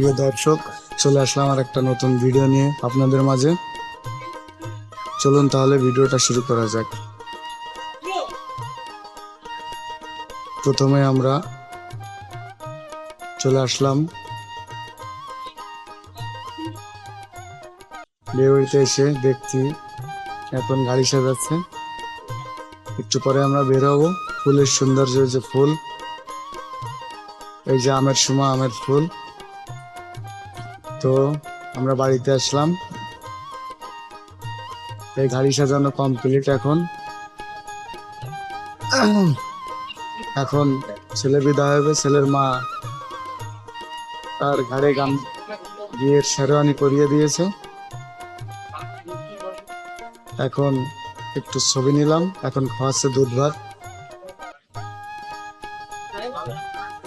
প্রিয় দর্শক, চলে আসলাম আর একটা নতুন ভিডিও নিয়ে আপনাদের মাঝে। চলুন তাহলে ভিডিওটা শুরু করা যাক। প্রথমে আমরা চলে আসলাম। বিয়ে এসে দেখছি এখন গাড়ি সাজাচ্ছে। একটু পরে আমরা বের হব। ফুলের সৌন্দর্য যে ফুল, এই যে আমের সময় আমের ফুল। তো আমরা বাড়িতে আসলাম। এই গাড়ি সাজানো কমপ্লিট এখন। এখন ছেলে বিদায় হবে, ছেলের মা তার ঘাড়ে গান বিয়ের শেরওয়ানি করিয়ে দিয়েছে। এখন একটু ছবি নিলাম, এখন খাওয়াচ্ছে দুধ ভাত।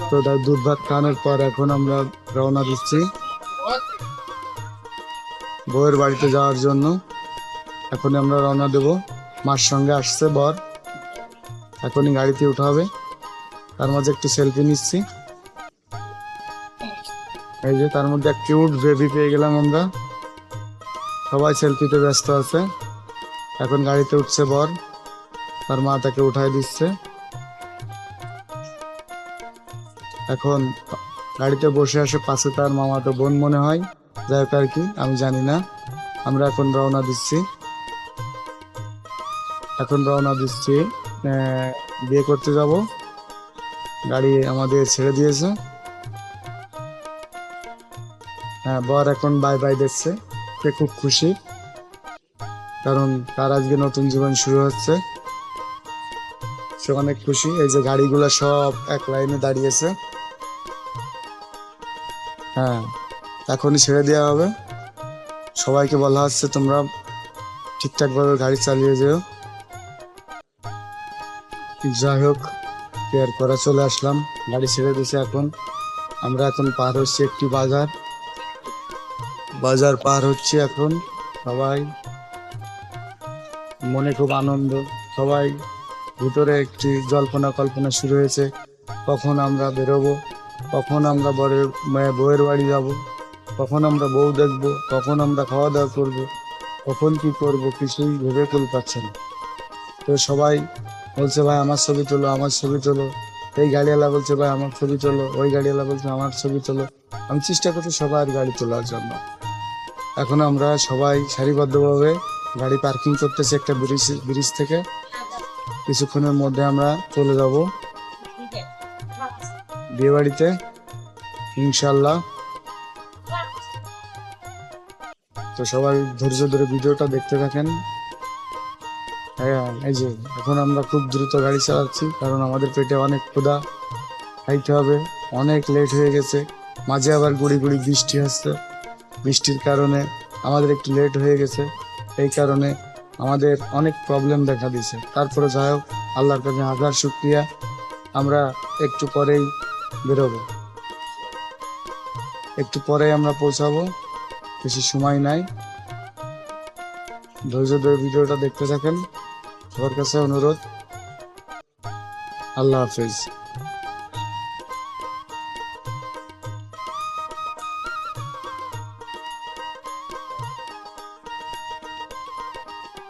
তো দুধ ভাত খাওয়ানোর পর এখন আমরা রওনা দিচ্ছি। বউয়ের বাড়িতে যাওয়ার জন্য। এখন আমরা রওনা দেব। মার সঙ্গে আসছে বর। এখনই গাড়িতে উঠা হবে। তার মাঝে একটু সেলফি নিচ্ছি। এই যে তার মধ্যে এক কিউট বেবি পেয়ে গেলাম আমরা। সবাই সেলফিতে ব্যস্ত আছে। এখন গাড়িতে উঠছে বর। তার মা তাকে উঠাই দিচ্ছে। এখন গাড়িতে বসে আসে পাশে তার মামা তো বোন মনে হয়। যাই হোক আর কি, আমি জানি না। আমরা এখন রওনা দিচ্ছি। এখন রওনা দিচ্ছি বিয়ে করতে যাব। গাড়ি আমাদের ছেড়ে দিয়েছে। হ্যাঁ বর এখন বাই বাই দিচ্ছে সে খুব খুশি। কারণ তার আজকে নতুন জীবন শুরু হচ্ছে। সে অনেক খুশি। এই যে গাড়িগুলো সব এক লাইনে দাঁড়িয়েছে। হ্যাঁ। এখনই ছেড়ে দেওয়া হবে। সবাইকে বলা হচ্ছে তোমরা ঠিকঠাক ভাবে গাড়ি চালিয়ে যেও। যাই হোক কেয়ার করা চলে আসলাম। গাড়ি ছেড়ে দিয়েছে এখন। আমরা এখন পার হচ্ছি একটি বাজার। বাজার পার হচ্ছে এখন সবাই। মনে খুব আনন্দ। সবাই ভিতরে একটি জল্পনা কল্পনা শুরু হয়েছে। কখন আমরা বেরোবো? কখন আমরা বরের বউয়ের বাড়ি যাব? কখন আমরা বউ দেখব কখন আমরা খাওয়া দাওয়া করব, কখন কি করব কিছুই ভেবে তুল পাচ্ছে না। তো সবাই বলছে, ভাই, আমার ছবি তোলো, আমার ছবি তোলো। এই গাড়িওয়ালা বলছে, ভাই, আমার ছবি তোলো। ওই গাড়িওয়ালা বলছে, আমার ছবি তোলো। আমি চেষ্টা করছি সবার গাড়ি তোলার জন্য। এখন আমরা সবাই সারিবদ্ধভাবে গাড়ি পার্কিং করতেছি একটা ব্রিজ ব্রিজ থেকে। কিছুক্ষণের মধ্যে আমরা চলে যাব। বিয়ে বাড়িতে ইনশাল্লাহ তো সবাই ধৈর্য ধরে ভিডিওটা দেখতে থাকেন। হ্যাঁ এই যে, এখন আমরা খুব দ্রুত গাড়ি চালাচ্ছি, কারণ আমাদের পেটে অনেক ক্ষুধা। খাইতে হবে, অনেক লেট হয়ে গেছে। মাঝে আবার গুড়ি গুড়ি বৃষ্টি হচ্ছে বৃষ্টির কারণে আমাদের একটু লেট হয়ে গেছে। এই কারণে আমাদের অনেক প্রবলেম দেখা দিয়েছে। তারপরে যাই হোক, আল্লাহর কাছে হাজার শুক্রিয়া। আমরা একটু পরেই বেরোবো। একটু পরে আমরা পৌঁছাবো। বেশি সময় নাই। ধৈর্য ধরে ভিডিওটা দেখতে থাকেন। সবার কাছে অনুরোধ আল্লাহ হাফেজ।